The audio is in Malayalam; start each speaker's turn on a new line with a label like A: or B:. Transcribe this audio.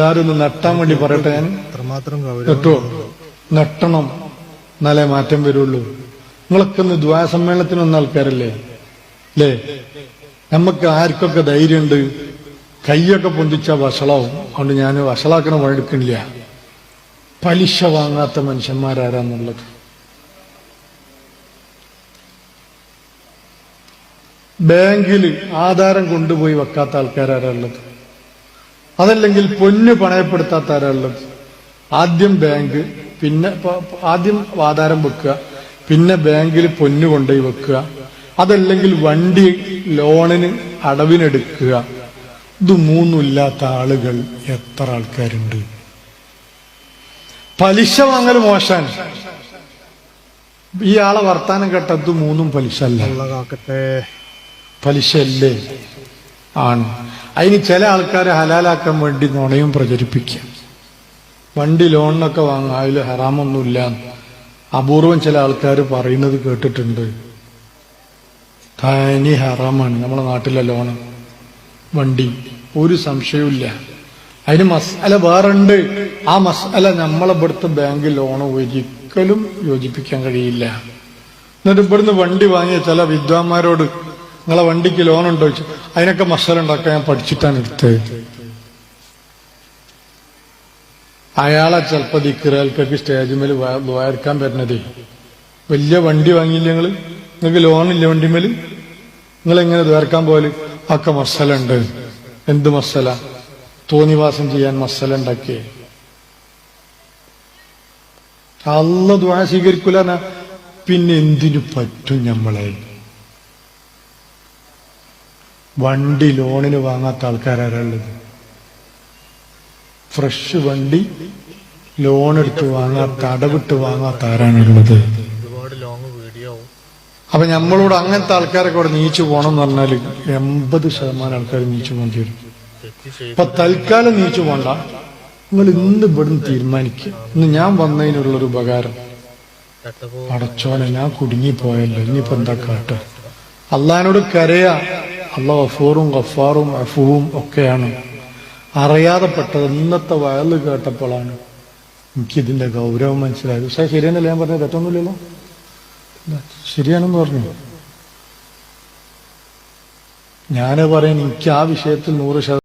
A: എല്ലാവരും ഒന്ന് നട്ടാൻ വേണ്ടി പറയട്ടെ ഞാൻ? കേട്ടോ? നട്ടണം. എന്നാലേ മാറ്റം വരുള്ളൂ. നിങ്ങളൊക്കെ ഒന്ന് ദ്വാ സമ്മേളനത്തിന് വന്ന ആൾക്കാരല്ലേ? അല്ലേ നമുക്ക് ആർക്കൊക്കെ ധൈര്യമുണ്ട് കൈയൊക്കെ പൊന്തിച്ച വഷളാവും. അതുകൊണ്ട് ഞാൻ വഷളാക്കണ വഴെടുക്കണില്ല പലിശ വാങ്ങാത്ത മനുഷ്യന്മാരാരാന്നുള്ളത്. ബാങ്കിൽ ആധാരം കൊണ്ടുപോയി വെക്കാത്ത ആൾക്കാരാരാ ഉള്ളത്? അതല്ലെങ്കിൽ പൊന്ന് പണയപ്പെടുത്താത്ത ആരാളും ആദ്യം ബാങ്ക് പിന്നെ ആദ്യം ആധാരം വെക്കുക പിന്നെ ബാങ്കിൽ പൊന്ന് കൊണ്ടുപോയി വെക്കുക അതല്ലെങ്കിൽ വണ്ടി ലോണിന് അടവിനെടുക്കുക. ഇത് മൂന്നുമില്ലാത്ത ആളുകൾ എത്ര ആൾക്കാരുണ്ട്? പലിശ വാങ്ങൽ മോശാണ് ഈ ആളെ വർത്താനം കേട്ടത് മൂന്നും പലിശ അല്ല.
B: പലിശ
A: അല്ലേ ആണ്. അതിന് ചില ആൾക്കാരെ ഹലാലാക്കാൻ വേണ്ടി നുണയും പ്രചരിപ്പിക്കുക വണ്ടി ലോണിനൊക്കെ വാങ്ങുക അതിൽ ഹറാമൊന്നുമില്ല. അപൂർവം ചില ആൾക്കാർ പറയുന്നത് കേട്ടിട്ടുണ്ട്. തനി ഹറാമാണ്. നമ്മളെ നാട്ടിലെ ലോണ്. വണ്ടി. ഒരു സംശയവുമില്ല. അതിന് മസാല വേറുണ്ട്. ആ മസാല നമ്മളെ ഇവിടുത്തെ ബാങ്ക് ലോൺ ഒരിക്കലും യോജിപ്പിക്കാൻ കഴിയില്ല. എന്നിട്ട് ഇവിടുന്ന് വണ്ടി വാങ്ങിയ ചില വിദ്വാന്മാരോട് നിങ്ങളെ വണ്ടിക്ക് ലോൺ ഉണ്ടോ ചോദിച്ചു. അതിനൊക്കെ മസാല ഉണ്ടാക്കാൻ ഞാൻ പഠിച്ചിട്ടാണ് എടുത്തത്. അയാളെ ചിലപ്പോ ദിക്കറകൾക്കൊക്കെ സ്റ്റേജിന്മേൽ വായർക്കാൻ പറ്റണതേ. വലിയ വണ്ടി വാങ്ങിയില്ല നിങ്ങൾ? നിങ്ങൾക്ക് ലോൺ ലോണില്ല വണ്ടിമേൽ നിങ്ങൾ എങ്ങനെ ദ്വാരക്കാൻ പോലെ ഒക്കെ മസാല ഉണ്ട്. എന്ത് മസാല? തോന്നിവാസം ചെയ്യാൻ മസാല ഉണ്ടാക്കിയേ. അല്ല ദ്വാ സ്വീകരിക്കൂല പിന്നെ എന്തിനു പറ്റും നമ്മളെ വണ്ടി ലോണിന് വാങ്ങാത്ത ആൾക്കാരാരുള്ളത്? ഫ്രഷ് വണ്ടി ലോൺ എടുത്ത് വാങ്ങാത്ത അടവിട്ട് വാങ്ങാത്ത ആരാണുള്ളത്? അപ്പൊ നമ്മളോട് അങ്ങനത്തെ ആൾക്കാരൊക്കെ ഇവിടെ നീച്ചു പോകണം എന്ന് പറഞ്ഞാൽ എൺപത് ശതമാനം ആൾക്കാർ നീച്ചു പോകേണ്ടി വരും. അപ്പൊ തൽക്കാലം നീച്ചു പോണ്ട. നിങ്ങൾ ഇന്ന് ഇവിടുന്ന് തീരുമാനിക്കുക ഇന്ന് ഞാൻ വന്നതിനുള്ളൊരു ഉപകാരം. അടച്ചോനെ ഞാൻ കുടുങ്ങിപ്പോയല്ലോ. ഇനിയിപ്പോ എന്താ കാട്ട? അള്ളഹാനോട് കരയാ. അള്ള ഗഫൂറും ഗഫാറും അഫുവും ഒക്കെയാണ്. അറിയാതെ പെട്ടത് ഇന്നത്തെ വയൽ കേട്ടപ്പോഴാണ് എനിക്കിതിന്റെ ഗൗരവം മനസ്സിലായത്. പക്ഷേ ശരിയെന്നല്ല ഞാൻ പറഞ്ഞത്? തെറ്റൊന്നുമില്ലല്ലോ? ശരിയാണെന്ന് പറഞ്ഞു. ഞാൻ പറയാൻ എനിക്ക് ആ വിഷയത്തിൽ നൂറ്